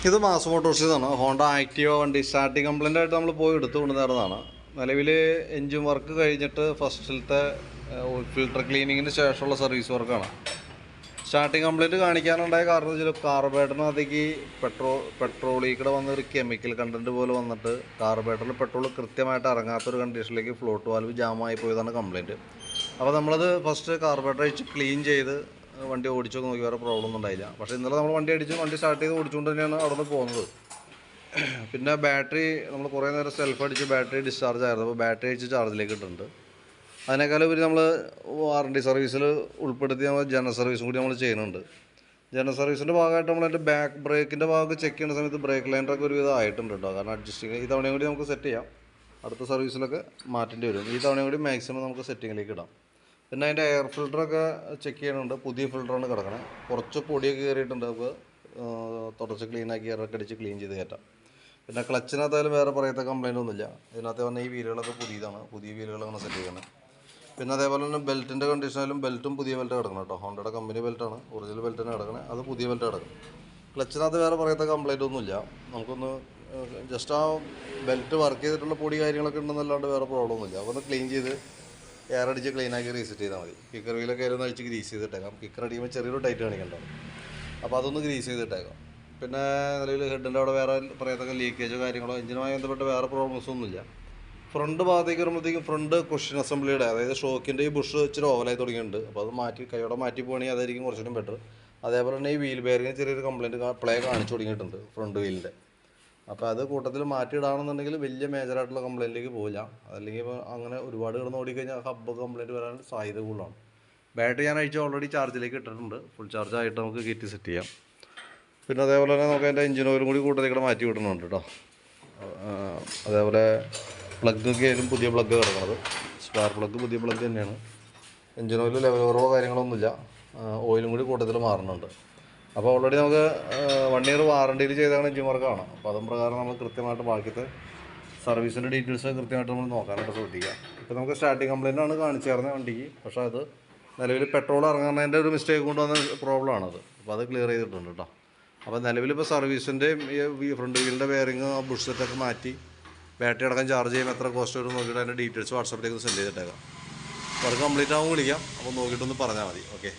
ഇത് മാസ് മോട്ടോഴ്സിന്നാണ് Honda Activa വണ്ടി സ്റ്റാർട്ടിങ് കംപ്ലൈന്റ് ആയിട്ട് നമ്മൾ പോയി എടുത്തു കൊണ്ടുവരുന്നതാണ് നിലവിൽ എൻജിൻ വർക്ക് കഴിഞ്ഞിട്ട് ഫസ്റ്റിലത്തെ ഫിൽട്ടർ ക്ലീനിങ്ങിന് ശേഷമുള്ള സർവീസ് വർക്കാണ് സ്റ്റാർട്ടിങ് കംപ്ലൈന്റ് കാണിക്കാനുണ്ടായ കാരണം വെച്ചാൽ കാർബേറ്ററിനകത്തേക്ക് പെട്രോൾ പെട്രോളിൽ കൂടെ വന്ന ഒരു കെമിക്കൽ കണ്ടന്റ് പോലെ വന്നിട്ട് കാർബേറ്ററിൽ പെട്രോൾ കൃത്യമായിട്ട് ഇറങ്ങാത്തൊരു കണ്ടീഷനിലേക്ക് ഫ്ലോട്ട് വാൽവ് ജാമായി പോയതാണ് കംപ്ലൈന്റ് അപ്പോൾ നമ്മളത് ഫസ്റ്റ് കാർബേറ്റർ അഴിച്ച് ക്ലീൻ ചെയ്ത് വണ്ടി ഓടിച്ചു നോക്കി വേറെ പ്രോബ്ലം ഒന്നും ഉണ്ടായില്ല. പക്ഷേ ഇന്നലെ നമ്മൾ വണ്ടി അടിച്ച് വണ്ടി സ്റ്റാർട്ട് ചെയ്ത് ഓടിച്ചുകൊണ്ട് തന്നെയാണ് അവിടെ നിന്ന് പോകുന്നത്. പിന്നെ ബാറ്ററി നമ്മൾ കുറേ നേരം സെൽഫ് അടിച്ച് ബാറ്ററി ഡിസ്ചാർജ് ആയിരുന്നു. അപ്പോൾ ബാറ്ററി അടിച്ച് ചാർജിലേക്ക് ഇട്ടിട്ടുണ്ട്. അതിനേക്കാളും ഉപരി നമ്മൾ വാറണ്ടി സർവീസിൽ ഉൾപ്പെടുത്തി നമ്മൾ ജനറൽ സർവീസും കൂടി നമ്മൾ ചെയ്യുന്നുണ്ട്. ജനറൽ സർവീസിന്റെ ഭാഗമായിട്ട് നമ്മൾ അതിന്റെ ബാക്ക് ബ്രേക്കിന്റെ ഭാഗമൊക്കെ ചെക്ക് ചെയ്യുന്ന സമയത്ത് ബ്രേക്ക് ലൈനറൊക്കെ ഒരുവിധം ആയിട്ടുണ്ട് കേട്ടോ. കാരണം അഡ്ജസ്റ്റിങ് ഈ തവണയും കൂടി നമുക്ക് സെറ്റ് ചെയ്യാം. അടുത്ത സർവീസിലൊക്കെ മാറ്റേണ്ടി വരും. ഈ തവണയും കൂടി മാക്സിമം നമുക്ക് സെറ്റിങ്ങിലേക്ക് ഇടാം. പിന്നെ അതിന്റെ എയർ ഫിൽറ്ററൊക്കെ ചെക്ക് ചെയ്യണുണ്ട്. പുതിയ ഫിൽറ്ററാണ് കിടക്കണത് കുറച്ച് പൊടിയൊക്കെ കയറിയിട്ടുണ്ട്. അപ്പോൾ തുടച്ച് ക്ലീനാക്കി എയറൊക്കെ അടിച്ച് ക്ലീൻ ചെയ്ത് കയറ്റാം. പിന്നെ ക്ലച്ചിനകത്തായാലും വേറെ പറയത്ത കംപ്ലൈന്റ് ഒന്നുമില്ല. ഇതിനകത്ത് പറഞ്ഞാൽ ഈ വീലുകളൊക്കെ പുതിയതാണ്. പുതിയ വീലുകളാണ് സെറ്റ് ചെയ്യുന്നത് പിന്നെ അതേപോലെ തന്നെ ബെൽറ്റിന്റെ കണ്ടീഷനായാലും ബെൽറ്റും പുതിയ ബെൽറ്റ് കിടക്കണം കേട്ടോ. ഹോണ്ടയുടെ കമ്പനി ബെൽറ്റാണ് ഒറിജിനൽ ബെൽറ്റാണ് കിടക്കണത് അത് പുതിയ ബെൽറ്റ് കിടക്കണം. ക്ലച്ചിനകത്ത് വേറെ പറയത്ത കംപ്ലൈന്റ് ഒന്നുമില്ല. നമുക്കൊന്ന് ജസ്റ്റ് ആ ബെൽറ്റ് വർക്ക് ചെയ്തിട്ടുള്ള പൊടി കാര്യങ്ങളൊക്കെ ഉണ്ടെന്നല്ലാണ്ട് വേറെ പ്രോബ്ലം ഒന്നുമില്ല. അപ്പോൾ ഒന്ന് ക്ലീൻ ചെയ്ത് എയർ അടിച്ച് ക്ലീൻ ആക്കി റീസെറ്റ് ചെയ്താൽ മതി. കിക്കർ വീലൊക്കെ ആയിരുന്നു അടിച്ച് ഗ്രീസ് ചെയ്തിട്ടേക്കാം. കിക്കർ അടിക്കുമ്പോൾ ചെറിയൊരു ടൈറ്റ് കാണിക്കണ്ടാവും അപ്പോൾ അതൊന്ന് ഗ്രീസ് ചെയ്തിട്ടേക്കാം. പിന്നെ നിലവിൽ ഹെഡിന്റെ അവിടെ വേറെ പറയത്തക്ക ലീക്കേജോ കാര്യങ്ങളോ എഞ്ചിനുമായി ബന്ധപ്പെട്ട് വേറെ പ്രോബ്ലംസ് ഒന്നുമില്ല. ഫ്രണ്ട് ഭാഗത്തേക്ക് വരുമ്പോഴത്തേക്കും ഫ്രണ്ട് കുഷൻ അസംബ്ലിയുടെ അതായത് ഷോക്കിന്റെ ഈ ബുഷ് ഇച്ചിരി ഓവലായി തുടങ്ങിയിട്ടുണ്ട്. അപ്പോൾ അത് മാറ്റി കൈയോടെ മാറ്റി പോകണമെങ്കിൽ അതായിരിക്കും കുറച്ചുകൂടി ബെറ്റർ അതേപോലെ തന്നെ ഈ വീൽ ബെയറിന് ചെറിയൊരു കംപ്ലയിന്റ് പ്ലേ കാണിച്ചു തുടങ്ങിയിട്ടുണ്ട് ഫ്രണ്ട് വീലിന്റെ അപ്പോൾ അത് കൂട്ടത്തിൽ മാറ്റിയിടാണെന്നുണ്ടെങ്കിൽ വലിയ മേജറായിട്ടുള്ള കംപ്ലയിന്റിലേക്ക് പോകില്ല അതല്ലെങ്കിൽ ഇപ്പോൾ അങ്ങനെ ഒരുപാട് കിടന്ന് ഓടിക്കഴിഞ്ഞാൽ ഹബ്ബ് കംപ്ലയിന്റ് വരാൻ സാധ്യത കൂടുതലാണ്. ബാറ്ററി ഞാൻ അഴിച്ച് ഓൾറെഡി ചാർജിലേക്ക് ഇട്ടിട്ടുണ്ട്. ഫുൾ ചാർജ് ആയിട്ട് നമുക്ക് കയറ്റി സെറ്റ് ചെയ്യാം. പിന്നെ അതേപോലെ തന്നെ നമുക്ക് അതിന്റെ എഞ്ചിൻ ഓയിലും കൂടി കൂട്ടത്തിൽ കൂടെ മാറ്റി വിടുന്നുണ്ട് കേട്ടോ അതേപോലെ പ്ലഗ് ഒക്കെ ആയാലും പുതിയ പ്ലഗ് കിടക്കുന്നത് സ്പാർ പ്ലഗ് പുതിയ പ്ലഗ് തന്നെയാണ്. എഞ്ചിൻ ഓയിൽ ലെവൽ കുറവോ കാര്യങ്ങളൊന്നുമില്ല. ഓയിലും കൂടി കൂട്ടത്തിൽ മാറുന്നുണ്ട്. അപ്പോൾ ഓൾറെഡി നമുക്ക് വൺ ഇയർ വാറണ്ടിയിൽ എഞ്ചിൻ ആണ്. അപ്പോൾ അതും പ്രകാരം നമ്മൾ കൃത്യമായിട്ട് ബാക്കിയത്തെ സർവീസിന്റെ ഡീറ്റെയിൽസ് കൃത്യമായിട്ട് നമ്മൾ നോക്കാനായിട്ട് ശ്രദ്ധിക്കുക. ഇപ്പോൾ നമുക്ക് സ്റ്റാർട്ടിങ് കംപ്ലൈന്റ് ആണ് കാണിച്ചു തരുന്നത് വണ്ടിക്ക്. പക്ഷേ അത് നിലവിൽ പെട്രോൾ ഇറങ്ങുന്നതിന്റെ ഒരു മിസ്റ്റേക്ക് കൊണ്ടുവന്ന പ്രോബ്ലം ആണത് അപ്പോൾ അത്. ക്ലിയർ ചെയ്തിട്ടുണ്ട് കേട്ടോ. അപ്പോൾ നിലവിലിപ്പോൾ സർവീസിന്റെയും ഈ ഫ്രണ്ട് വീലിന്റെ ബെയറിങ് ബുഷ് സെറ്റൊക്കെ മാറ്റി ബാറ്ററി അടക്കം ചാർജ് ചെയ്യുമ്പോൾ എത്ര കോസ്റ്റ് വരും നോക്കിയിട്ട് അതിന്റെ ഡീറ്റെയിൽസ് വാട്സാപ്പിലേക്ക് സെൻഡ് ചെയ്തിട്ടേക്കാം. വർക്ക് കംപ്ലീറ്റ് ആകുമ്പോൾ വിളിക്കാം. അപ്പോൾ നോക്കിയിട്ടൊന്ന് പറഞ്ഞാൽ മതി. ഓക്കെ